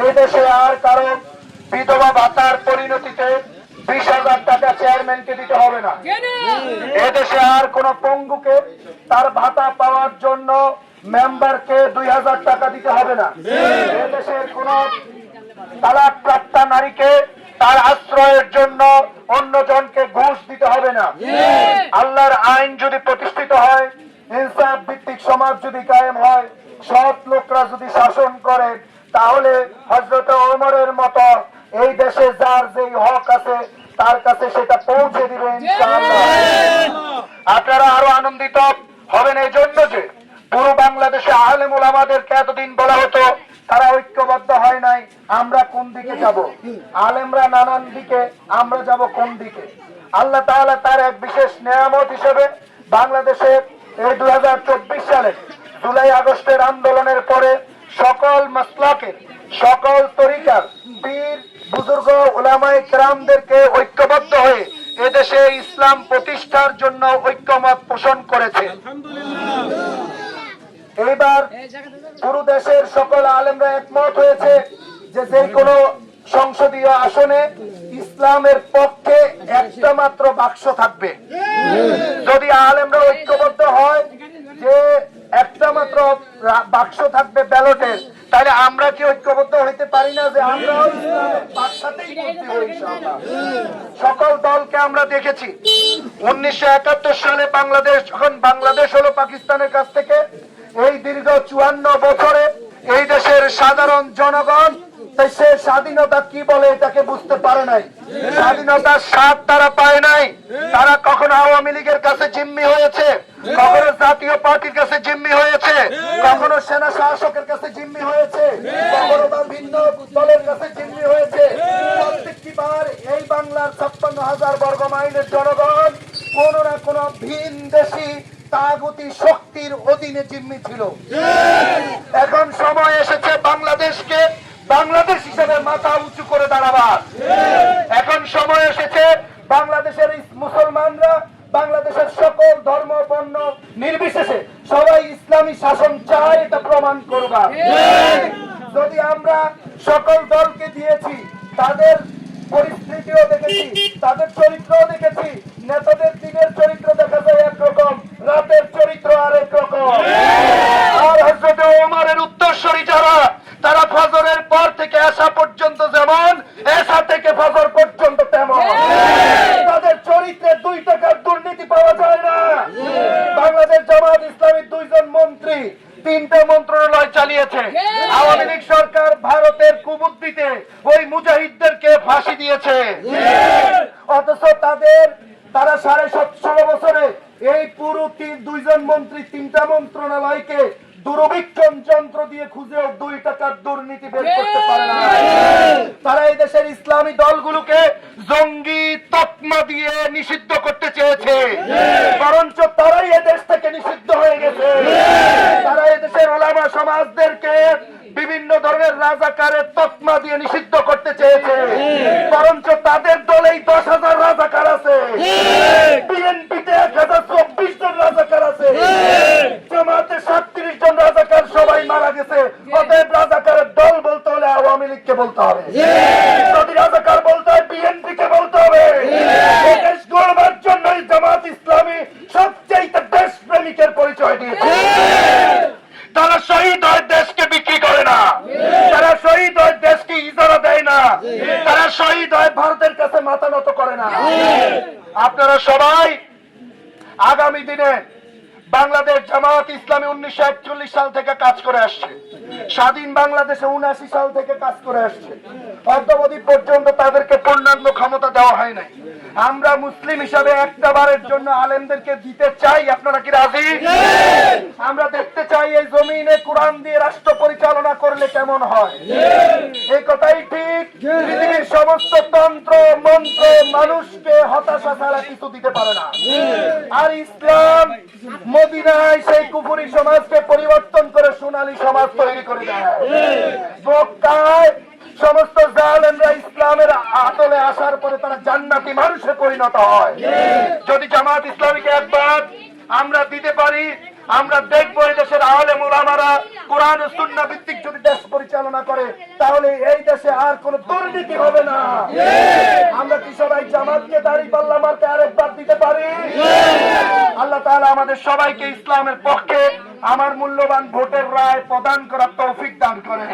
এই দেশে আর কারও বিধবা ভাতার পরিণতিতে বিশ হাজার টাকা চেয়ারম্যানকে দিতে হবে না। এদেশে আর কোন পঙ্গুকে তার ভাতা পাওয়ার জন্য মেম্বারকে দুই হাজার টাকা দিতে হবে না। এদেশের কোন তালাক প্রাপ্তা নারীকে তার আশ্রয়ের জন্য অন্য জনকে ঘুষ দিতে হবে না। আল্লাহর আইন যদি প্রতিষ্ঠিত হয় ইনসাফ ভিত্তিক সমাজ যদি কায়েম হয় সৎ লোকরা যদি শাসন করে তাহলে হজরত ওমরের মতো এই দেশে যার যেই হক আছে তার কাছে সেটা পৌঁছে দিবে আপনারা আরও আনন্দিত হবেন এই জন্য যে পুরো বাংলাদেশে আলেমুল আমাদেরকে এতদিন বলা হতো তারা ঐক্যবদ্ধ হয় নাই আমরা কোন দিকে যাব? আলেমরা নানান দিকে আমরা যাব কোন দিকে? আল্লাহ তাআলা তার এক বিশেষ নিয়ামত হিসেবে বাংলাদেশে এই দু হাজার চব্বিশ সালে জুলাই আগস্টের আন্দোলনের পরে সকল মাসলাকের সকল তরিকার পীর বুজুর্গ ওলামাই কেরামদেরকে ঐক্যবদ্ধ হয়ে এদেশে ইসলাম প্রতিষ্ঠার জন্য ঐক্যমত পোষণ করেছে। এইবার পুরো দেশের সকল আলেমরা একমত হয়েছে যে যে কোনো সংসদীয় আসনে ইসলামের পক্ষে একটা মাত্র বাক্স থাকবে। যদি আলেমরা ঐক্যবদ্ধ হয় যে একটা মাত্র রা- বাক্স থাকবে ব্যালটের তাহলে আমরা কি ঐক্যবদ্ধ হইতে পারি না যে ইনশাআল্লাহ। সকল দলকে আমরা দেখেছি। উনিশশো একাত্তর সালে বাংলাদেশ যখন বাংলাদেশ হলো পাকিস্তানের কাছ থেকে। এই দীর্ঘ চুয়ান্ন বছরে এই দেশের সাধারণ জনগণ তাই সে স্বাধীনতা কি বলে এটাকে বুঝতে পারে নাই। স্বাধীনতার স্বাদ তারা পায় নাই। তারা কখনো আওয়ামী লীগের কাছে জিম্মি হয়েছে, কখনো জাতীয় পার্টির কাছে জিম্মি হয়েছে, কখনো সেনা শাসকের কাছে জিম্মি হয়েছে, কখনো বা ভিন্ন দলের কাছে জিম্মি হয়েছে। প্রত্যেকটি বার এই বাংলার ছাপ্পান্ন হাজার বর্গ মাইলের জনগণ কোন না কোন ভিন দেশি তাগুতি শক্তির অধীনে জিম্মি ছিল। এখন সময় এসেছে বাংলাদেশকে বাংলাদেশ হিসেবে মাথা উঁচু করে দাঁড়াবার। এখন সময় এসেছে বাংলাদেশের মুসলমানরা বাংলাদেশের সকল ধর্ম বর্ণ নির্বিশেষে সবাই ইসলামী শাসন চায় এটা প্রমাণ করবার। যদি আমরা সকল দলকে দিয়েছি, তাদের পরিস্থিতিও দেখেছি, তাদের চরিত্রও দেখেছি, নেতাদের দিনের চরিত্র দেখা যায় একরকম রাতের চরিত্র আরেক রকম আর হজরত ওমরের উত্তরসূরি যারা তারা ফজরের পর থেকে আসা পর্যন্ত যেমন এসা থেকে ফজর পর্যন্ত তেমন তাদের চরিত্রে দুই টাকার দুর্নীতি পাওয়া যায় না বাংলাদেশ জামাত ইসলামীর দুইজন মন্ত্রী তিনটে মন্ত্রণালয় চালিয়েছে। আওয়ামী লীগ সরকার ভারতের কুবুদ্দিতে ওই মুজাহিদদেরকে ফাঁসি দিয়েছে। অথচ তাদের তারা সাড়ে সতেরো বছরে এই পুরো দুইজন মন্ত্রী তিনটা মন্ত্রণালয়কে দূরবীক্ষণ যন্ত্র দিয়ে খুঁজেও দুই টাকার দুর্নীতি বের করতে পারে না। তারা এই দেশের ইসলামী দলগুলোকে জঙ্গি তকমা দিয়ে নিষিদ্ধ করতে চেয়েছে বরঞ্চ তারাই এদেশ থেকে নিষিদ্ধ হয়ে গেছে তারা ওলামা সমাজদেরকে বিভিন্ন ধরনের রাজাকারের তকমা দিয়ে নিষিদ্ধ করতে চেয়েছে। বরঞ্চ তাদের দলেই দশ হাজার রাজাকার আছে। বিএনপিতে এক হাজার চব্বিশ জন রাজাকার আছে। জামাতে সাতত্রিশ জন রাজাকার সবাই মারা গেছে। অতএব রাজাকারের দল বলতে হলে আওয়ামী লীগকে বলতে হবে। যদি রাজাকার বলতে হয় বিএনপি কে বলতে হবে এই দেশ গড়বার জন্যই জামাত ইসলামী সবচেয়ে দেশ প্রেমিকের পরিচয় দিয়েছে তারা শহীদ হয় দেশকে বিক্রি করে না। তারা শহীদ হয় দেশকে ইজারা দেয় না। তারা শহীদ হয় ভারতের কাছে মাথা নত করে না। আপনারা সবাই আগামী দিনে বাংলাদেশ জামাত ইসলামী উনিশশো একচল্লিশ সাল থেকে কাজ করে আসছে। স্বাধীন বাংলাদেশে উনআশি সাল থেকে কাজ করে আসছে। অদ্যবধি পর্যন্ত তাদেরকে পূর্ণাঙ্গ ক্ষমতা দেওয়া হয় নাই। আমরা মুসলিম হিসাবে একটা বারের জন্য আলেমদেরকে দিতে চাই। আপনারা কি রাজি? আমরা দেখতে চাই এই জমিনে কোরআন দিয়ে রাষ্ট্র পরিচালনা করলে কেমন হয়? এই কথাই ঠিক? পৃথিবীর সমস্ত তন্ত্র মন্ত্র মানুষকে হতাশা ছাড়া কিছু দিতে পারে না। আর ইসলাম মদিনায় সেই কুপুরি সমাজকে পরিবর্তন করে সোনালী সমাজ তৈরি করে দেয়। মক্কায় সমস্ত জালেমরা ইসলামের আতলে আসার পরে তারা জান্নাতি মানুষে পরিণত হয়। যদি জামাত ইসলামীকে একবার আমরা দিতে পারি আমরা দেখব এই দেশের আহলে মুলামারা কোরআন সুন্না ভিত্তিক যদি দেশ পরিচালনা করে, তাহলে এই দেশে আর কোন দুর্নীতি হবে না। আমরা কি সবাই জামাতকে দাঁড়ি পাল্লা মারতে আরেকবার দিতে পারি? আল্লাহ তাহলে আমাদের সবাইকে ইসলামের পক্ষে আমার মূল্যবান ভোটের রায় প্রদান করার তৌফিক দান করে